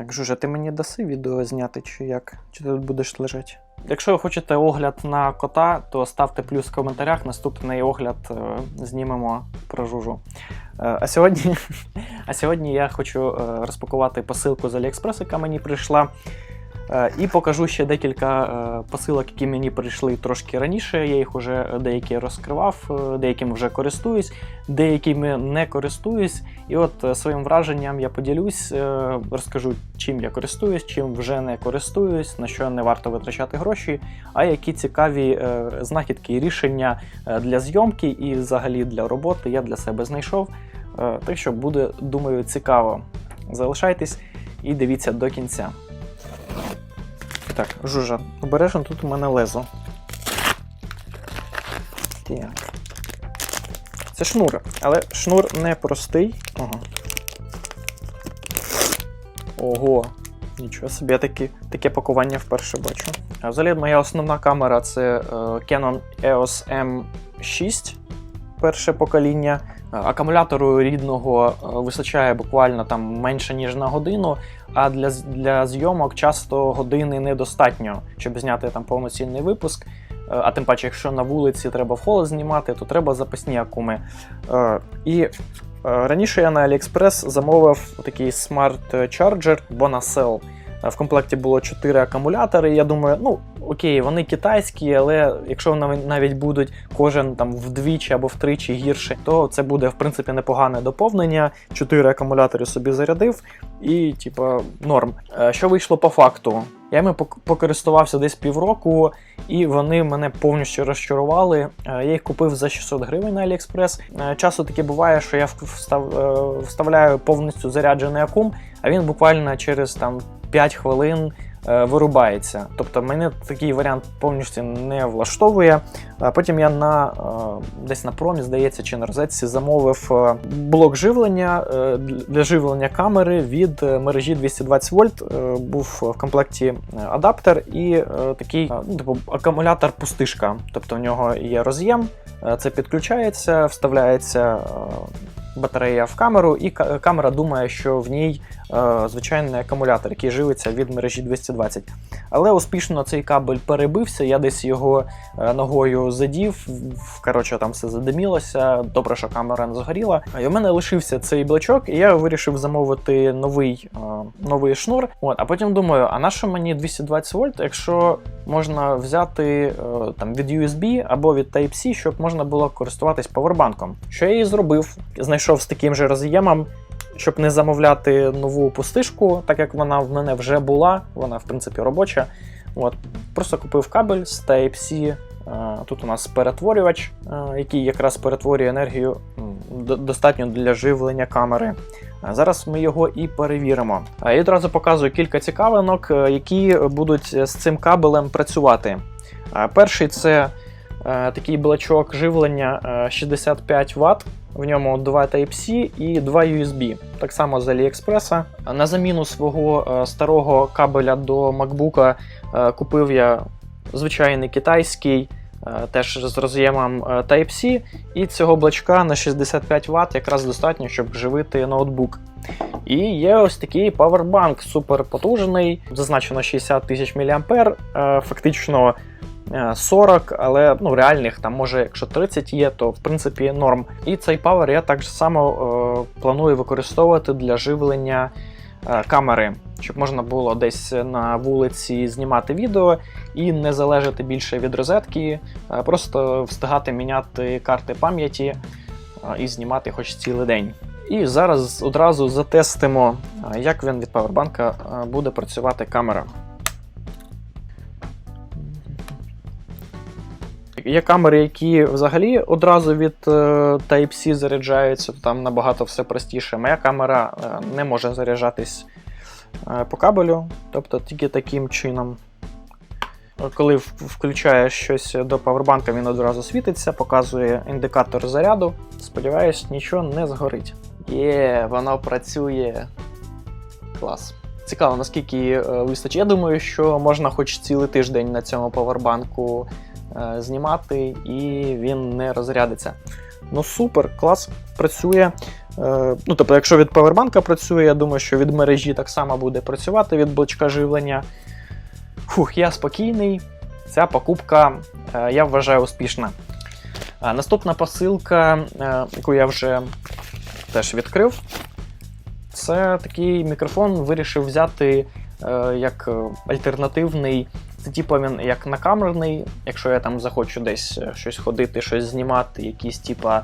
Так, Жужа, ти мені даси відео зняти, чи як? Чи ти тут будеш лежати? Якщо ви хочете огляд на кота, то ставте плюс в коментарях. Наступний огляд е, знімемо про жужу. Е, а, сьогодні, а сьогодні я хочу е, розпакувати посилку з Аліекспрес, яка мені прийшла. Е, І покажу ще декілька е, посилок, які мені прийшли трошки раніше. Я їх вже деякі розкривав, е, деякими вже користуюсь, деякими не користуюсь. І от е, своїм враженням я поділюсь, е, розкажу, чим я користуюсь, чим вже не користуюсь, на що не варто витрачати гроші, а які цікаві е, знахідки і рішення е, для зйомки і взагалі для роботи я для себе знайшов. Е, Так що буде, думаю, цікаво. Залишайтесь і дивіться до кінця. Так, жужа, обережно тут у мене лезо. Це шнур, але шнур не простий. Ага. Ого, нічого собі, я такі, таке пакування вперше бачу. А взагалі моя основна камера це е, Canon EOS M6 перше покоління. Акумулятору рідного е, вистачає буквально там менше ніж на годину, а для, для зйомок часто години недостатньо, щоб зняти там повноцінний випуск. Е, А тим паче, якщо на вулиці треба в холод знімати, то треба запасні акуми. Е, І раніше я на AliExpress замовив такий смарт чарджер Bonacell. Е, В комплекті було 4 акумулятори. Я думаю, ну окей, вони китайські, але якщо вони навіть будуть кожен там вдвічі або втричі гірше, то це буде в принципі непогане доповнення. 4 акумулятори собі зарядив, і типа норм. Е, Що вийшло по факту? Я ними покористувався десь півроку, і вони мене повністю розчарували. Е, Я їх купив за 600 гривень на AliExpress. Часто таке буває, що я встав, вставляю повністю заряджений акум, а він буквально через там 5 хвилин е, вирубається. Тобто мене такий варіант повністю не влаштовує. А потім я на е, десь на промі, здається, чи на розетці замовив е, блок живлення е, для живлення камери від е, мережі 220 вольт. Е, Був в комплекті е, адаптер і е, такий е, ну, типу, акумулятор пустишка. Тобто в нього є роз'єм, е, це підключається, вставляється. е, Батарея в камеру, і камера думає, що в ній е, звичайний акумулятор, який живиться від мережі 220. Але успішно цей кабель перебився, я десь його е, ногою задів, коротше, там все задимілося, добре, що камера не згоріла. І у мене лишився цей блочок, і я вирішив замовити новий, е, новий шнур. От, а потім думаю, а на що мені 220 вольт, якщо можна взяти е, там від USB або від Type-C, щоб можна було користуватись павербанком. Що я і зробив? Знайшов з таким же роз'ємом. Щоб не замовляти нову пустишку, так як вона в мене вже була, вона в принципі робоча. От, просто купив кабель з Type-C. Е, Тут у нас перетворювач, е, який якраз перетворює енергію достатньо для живлення камери. Зараз ми його і перевіримо. Я одразу показую кілька цікавинок, е, які будуть з цим кабелем працювати. Перший це е, такий блочок живлення е, 65 Вт. В ньому два Type-C і два USB. Так само з AliExpress. На заміну свого е, старого кабеля до MacBook е, купив я звичайний китайський, е, теж з роз'ємом е, Type-C, і цього блочка на 65 Вт якраз достатньо, щоб живити ноутбук. І є ось такий павербанк супер потужний, зазначено 60 тисяч мА, е, фактично е, 40, але ну, реальних там може, якщо 30 є, то в принципі норм. І цей павер я так само е, планую використовувати для живлення е, камери, щоб можна було десь на вулиці знімати відео і не залежати більше від розетки, просто встигати міняти карти пам'яті е, і знімати хоч цілий день. І зараз одразу затестимо, е, як він від павербанка е, буде працювати камера. Є камери, які взагалі одразу від е, Type-C заряджаються, там набагато все простіше. Моя камера е, не може заряджатись е, по кабелю, тобто тільки таким чином. Коли в- включаєш щось до павербанка, він одразу світиться, показує індикатор заряду. Сподіваюсь, нічого не згорить. Є, воно працює. Клас. Цікаво, наскільки е, вистачить. Я думаю, що можна хоч цілий тиждень на цьому павербанку е, знімати, і він не розрядиться. Ну супер, клас, працює. Е, ну, тобто, якщо від павербанка працює, я думаю, що від мережі так само буде працювати від блочка живлення. Фух, я спокійний. Ця покупка, е, я вважаю, успішна. Наступна посилка, е, яку я вже теж відкрив, це такий мікрофон вирішив взяти е, як е, альтернативний. Це типу він як накамерний, якщо я там захочу десь е, щось ходити, щось знімати, якісь типа е,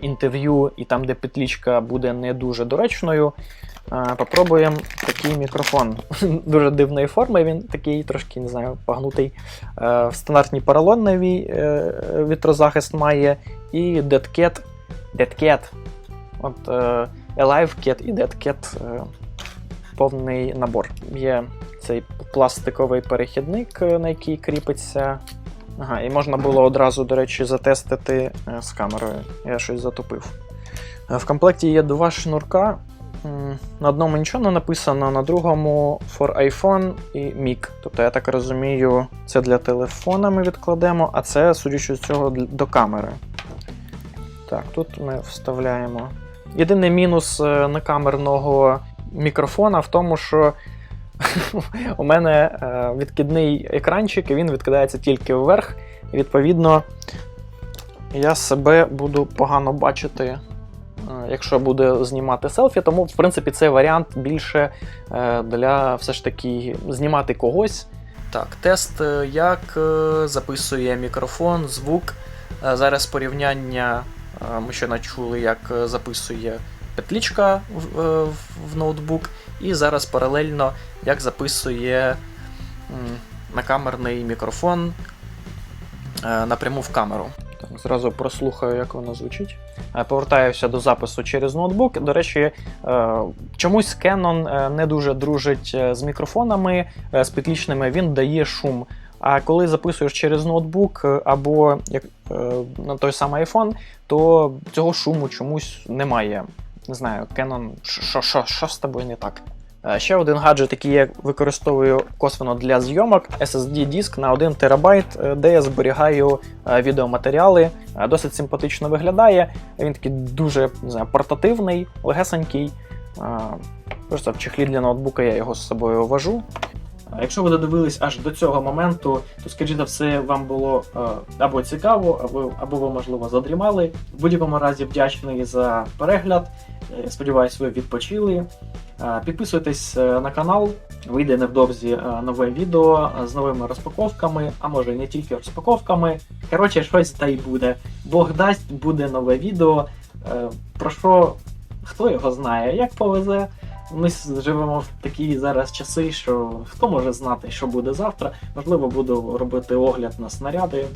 інтерв'ю, і там, де петлічка буде не дуже доречною. е, Попробуємо такий мікрофон. Дуже дивної форми, він такий трошки, не знаю, погнутий. Е, В стандартній поролоновій е, вітрозахист має, і DeadCat. DeadCat. От е, AliveCat і DeadCat е, повний набор. Є цей пластиковий перехідник, е, на який кріпиться. Ага, і можна було одразу, до речі, затестити е, з камерою. Я щось затопив. Е, В комплекті є два шнурка. На одному нічого не написано, на другому for iPhone і Mic. Тобто, я так розумію, це для телефона ми відкладемо, а це, судячи з цього, до камери. Так, тут ми вставляємо. Єдиний мінус е, некамерного мікрофона в тому, що у мене е, відкидний екранчик, і він відкидається тільки вверх. І, відповідно, я себе буду погано бачити, е, якщо буде знімати селфі. Тому, в принципі, цей варіант більше е, для все ж таки знімати когось. Так, тест, як записує мікрофон, звук. Зараз порівняння. Ми щойно чули, як записує петлічка в, е, в ноутбук, і зараз паралельно як записує м, накамерний мікрофон е, напряму в камеру. Так, зразу прослухаю, як воно звучить. Е, Повертаюся до запису через ноутбук. До речі, чомусь Canon не дуже дружить з мікрофонами з петлічними, він дає шум. А коли записуєш через ноутбук або як, на той самий iPhone, то цього шуму чомусь немає. Не знаю, Canon, що, що, що з тобою не так? Е, Ще один гаджет, який я використовую косвенно для зйомок, SSD-диск на 1 ТБ, де я зберігаю е, відеоматеріали. Е, Досить симпатично виглядає. Він такий дуже не знаю, портативний, легесенький. Е, Просто в чехлі для ноутбука я його з собою вожу. А Якщо ви додивились аж до цього моменту, то скажіть за все, вам було е, або цікаво, або, або ви, можливо, задрімали. В будь-якому разі вдячний за перегляд. Е, Сподіваюсь, ви відпочили. Е, Підписуйтесь на канал, вийде невдовзі нове відео з новими розпаковками, а може і не тільки розпаковками. Коротше, щось та й буде. Бог дасть, буде нове відео. Про що хто його знає, як повезе. Ми живемо в такі зараз часи, що хто може знати, що буде завтра. Можливо, буду робити огляд на снаряди.